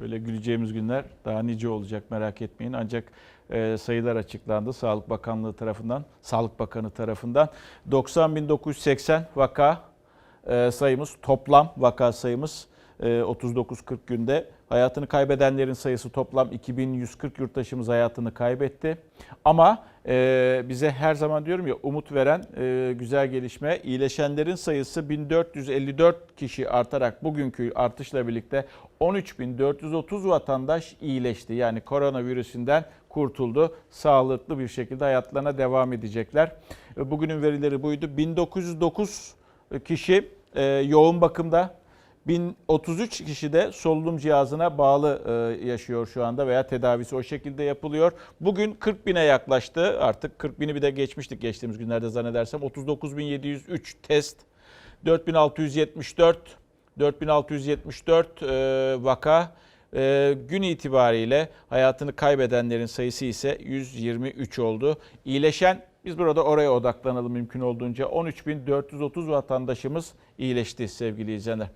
Böyle güleceğimiz günler daha nice olacak merak etmeyin. Ancak e, sayılar açıklandı Sağlık Bakanlığı tarafından, Sağlık Bakanı tarafından. 90.980 vaka e, sayımız, toplam vaka sayımız 39-40 günde. Hayatını kaybedenlerin sayısı toplam 2140 yurttaşımız hayatını kaybetti. Ama e, bize her zaman diyorum ya umut veren e, güzel gelişme. iyileşenlerin sayısı 1454 kişi artarak bugünkü artışla birlikte 13.430 vatandaş iyileşti. Yani koronavirüsünden kurtuldu. Sağlıklı bir şekilde hayatlarına devam edecekler. E, Bugünün verileri buydu. 1909 kişi yoğun bakımda 1033 kişi de solunum cihazına bağlı e, yaşıyor şu anda veya tedavisi o şekilde yapılıyor. Bugün 40 bine yaklaştı. Artık 40 bini bir de geçmiştik geçtiğimiz günlerde zannedersem. 39.703 test, 4674 4674 e, vaka e, gün itibariyle hayatını kaybedenlerin sayısı ise 123 oldu. İyileşen biz burada oraya odaklanalım mümkün olduğunca 13.430 vatandaşımız iyileşti sevgili izleyenler.